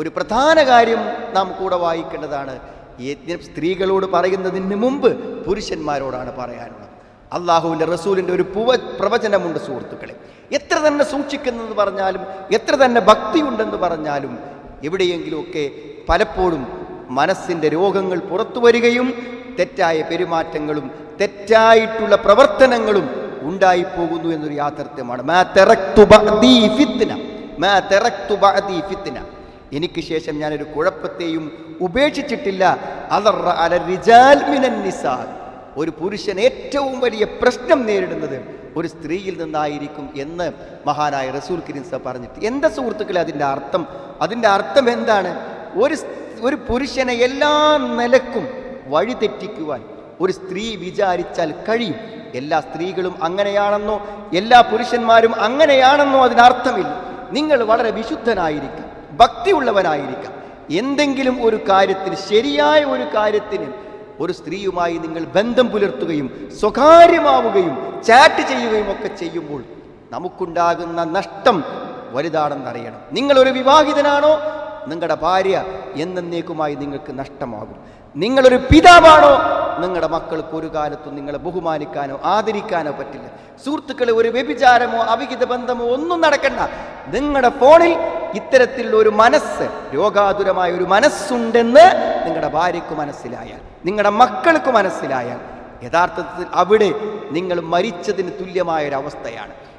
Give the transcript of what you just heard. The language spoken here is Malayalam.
ഒരു പ്രധാന കാര്യം നാം കൂടെ വായിക്കേണ്ടതാണ് യജ്ഞം സ്ത്രീകളോട് പറയുന്നതിന് മുമ്പ് പുരുഷന്മാരോടാണ് പറയാനുള്ളത് അള്ളാഹുവിന്റെ റസൂലിന്റെ ഒരു പുവ പ്രവചനമുണ്ട് സുഹൃത്തുക്കളെ എത്ര തന്നെ സൂക്ഷിക്കുന്നെന്ന് പറഞ്ഞാലും എത്ര തന്നെ ഭക്തിയുണ്ടെന്ന് പറഞ്ഞാലും എവിടെയെങ്കിലുമൊക്കെ പലപ്പോഴും മനസ്സിന്റെ രോഗങ്ങൾ പുറത്തു വരികയും തെറ്റായ പെരുമാറ്റങ്ങളും തെറ്റായിട്ടുള്ള പ്രവർത്തനങ്ങളും ഉണ്ടായിപ്പോകുന്നു എന്നൊരു യാഥാർത്ഥ്യമാണ് മാ തെറക്തു ബഅദീ ഫിത്ന. മാ തെറക്തു ബഅദീ ഫിത്ന. എനിക്ക് ശേഷം ഞാനൊരു കുഴപ്പത്തെയും ഉപേക്ഷിച്ചിട്ടില്ല. ഒരു പുരുഷൻ ഏറ്റവും വലിയ പ്രശ്നം നേരിടുന്നത് ഒരു സ്ത്രീയിൽ നിന്നായിരിക്കും എന്ന് മഹാനായ റസൂൽ കിരിൻസ പറഞ്ഞിട്ട്. എന്താ സുഹൃത്തുക്കളെ അതിന്റെ അർത്ഥം? അതിന്റെ അർത്ഥം എന്താണ്? ഒരു ഒരു പുരുഷനെ എല്ലാ നിലക്കും വഴിതെറ്റിക്കുവാൻ ഒരു സ്ത്രീ വിചാരിച്ചാൽ കഴിയും. എല്ലാ സ്ത്രീകളും അങ്ങനെയാണെന്നോ എല്ലാ പുരുഷന്മാരും അങ്ങനെയാണെന്നോ അതിനർത്ഥമില്ല. നിങ്ങൾ വളരെ വിശുദ്ധനായിരിക്കാം. ഭക്തിയുള്ളവനായിരിക്കാം. എന്തെങ്കിലും ഒരു കാര്യത്തിന് ശരിയായ ഒരു കാര്യത്തിന് ഒരു സ്ത്രീയുമായി നിങ്ങൾ ബന്ധം പുലർത്തുകയും സ്വകാര്യമാവുകയും ചാറ്റ് ചെയ്യുകയും ഒക്കെ ചെയ്യുമ്പോൾ നമുക്കുണ്ടാകുന്ന നഷ്ടം വലുതാണെന്നറിയണം. നിങ്ങളൊരു വിവാഹിതനാണോ? നിങ്ങളുടെ ഭാര്യ എന്നേക്കുമായി നിങ്ങൾക്ക് നഷ്ടമാകും. നിങ്ങളൊരു പിതാവാണോ? നിങ്ങളുടെ മക്കൾക്ക് ഒരു കാലത്തും നിങ്ങളെ ബഹുമാനിക്കാനോ ആദരിക്കാനോ പറ്റില്ല. സുഹൃത്തുക്കളെ ഒരു വ്യഭിചാരമോ അവിഹിത ബന്ധമോ ഒന്നും നടക്കണ്ട. നിങ്ങളുടെ ഫോണിൽ ഇത്തരത്തിലുള്ള ഒരു മനസ്സ് രോഗാതുരമായ ഒരു മനസ്സുണ്ടെന്ന് നിങ്ങളുടെ ഭാര്യയ്ക്ക് മനസ്സിലായാൽ നിങ്ങളുടെ മക്കൾക്ക് മനസ്സിലായാൽ യഥാർത്ഥത്തിൽ അവിടെ നിങ്ങൾ മരിച്ചതിന് തുല്യമായ ഒരു അവസ്ഥയാണ്